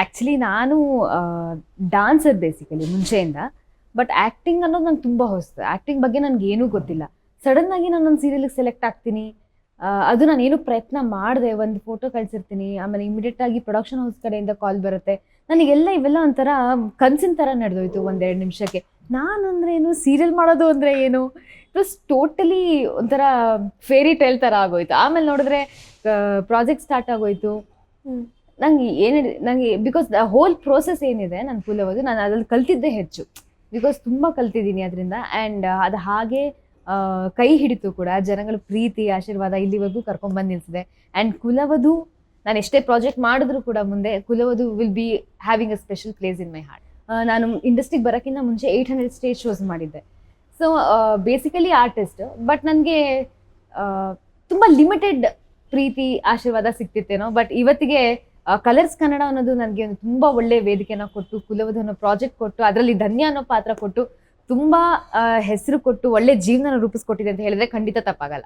Actually ನಾನು dancer basically ಮುಂಚೆಯಿಂದ. But acting ಅನ್ನೋದು ನಂಗೆ ತುಂಬ ಹೊಸದು ಆ್ಯಕ್ಟಿಂಗ್ ಬಗ್ಗೆ ನನಗೆ ಏನೂ ಗೊತ್ತಿಲ್ಲ. ಸಡನ್ ಆಗಿ ನಾನು ಒಂದು ಸೀರಿಯಲ್ಗೆ ಸೆಲೆಕ್ಟ್ ಆಗ್ತೀನಿ. ಅದು ನಾನು ಏನು ಪ್ರಯತ್ನ ಮಾಡಿದೆ. ಒಂದು ಫೋಟೋ ಕಳಿಸಿರ್ತೀನಿ. ಆಮೇಲೆ ಇಮಿಡಿಯೇಟ್ ಆಗಿ ಪ್ರೊಡಕ್ಷನ್ ಹೌಸ್ ಕಡೆಯಿಂದ ಕಾಲ್ ಬರುತ್ತೆ. ನನಗೆಲ್ಲ ಇವೆಲ್ಲ ಒಂಥರ ಕನ್ಸಿನ ಥರ ನಡೆದೋಯ್ತು ಒಂದೆರಡು ನಿಮಿಷಕ್ಕೆ. ನಾನು ಅಂದರೆ ಏನು ಸೀರಿಯಲ್ ಮಾಡೋದು ಅಂದರೆ ಏನು? ಇಟ್ ಟೋಟಲಿ ಒಂಥರ ಫೇರಿ ಟೈಲ್ ಥರ ಆಗೋಯ್ತು. ಆಮೇಲೆ ನೋಡಿದ್ರೆ ಪ್ರಾಜೆಕ್ಟ್ ಸ್ಟಾರ್ಟ್ ಆಗೋಯ್ತು. ನಂಗೆ ಏನು ನನಗೆ ಬಿಕಾಸ್ ದ ಹೋಲ್ ಪ್ರೋಸೆಸ್ ಏನಿದೆ ನನ್ನ ಕುಲವದು ನಾನು ಅದ್ರಲ್ಲಿ ಕಲ್ತಿದ್ದೇ ಹೆಚ್ಚು. ಬಿಕಾಸ್ ತುಂಬ ಕಲ್ತಿದ್ದೀನಿ ಅದರಿಂದ ಆ್ಯಂಡ್ ಅದು ಹಾಗೆ ಕೈ ಹಿಡಿತು ಕೂಡ ಜನಗಳ ಪ್ರೀತಿ, ಆಶೀರ್ವಾದ ಇಲ್ಲಿವರೆಗೂ ಕರ್ಕೊಂಡ್ಬಂದು ನಿಲ್ಸಿದೆ. ಆ್ಯಂಡ್ ಕುಲವದು, ನಾನು ಎಷ್ಟೇ ಪ್ರಾಜೆಕ್ಟ್ ಮಾಡಿದ್ರು ಕೂಡ ಮುಂದೆ ಕುಲವದು will be having a special place in my heart ನಾನು ಇಂಡಸ್ಟ್ರಿಗೆ ಬರೋಕ್ಕಿಂತ ಮುಂಚೆ ಏಯ್ಟ್ ಹಂಡ್ರೆಡ್ ಸ್ಟೇಜ್ ಶೋಸ್ ಮಾಡಿದ್ದೆ. ಸೊ ಬೇಸಿಕಲಿ ಆರ್ಟಿಸ್ಟ್ ಬಟ್ ನನಗೆ ತುಂಬ ಲಿಮಿಟೆಡ್ ಪ್ರೀತಿ, ಆಶೀರ್ವಾದ ಸಿಕ್ತಿತ್ತೇನೋ ಬಟ್ ಇವತ್ತಿಗೆ ಕಲರ್ಸ್ ಕನ್ನಡ ಅನ್ನೋದು ನನಗೆ ಒಂದು ತುಂಬ ಒಳ್ಳೆ ವೇದಿಕೆನ ಕೊಟ್ಟು ಕುಲವಧನ ಪ್ರಾಜೆಕ್ಟ್ ಕೊಟ್ಟು, ಅದರಲ್ಲಿ ಧನ್ಯ ಅನ್ನೋ ಪಾತ್ರ ಕೊಟ್ಟು, ತುಂಬ ಹೆಸರು ಕೊಟ್ಟು ಒಳ್ಳೆ ಜೀವನ ರೂಪಿಸ್ಕೊಟ್ಟಿದೆ ಅಂತ ಹೇಳಿದ್ರೆ ಖಂಡಿತ ತಪ್ಪಾಗಲ್ಲ.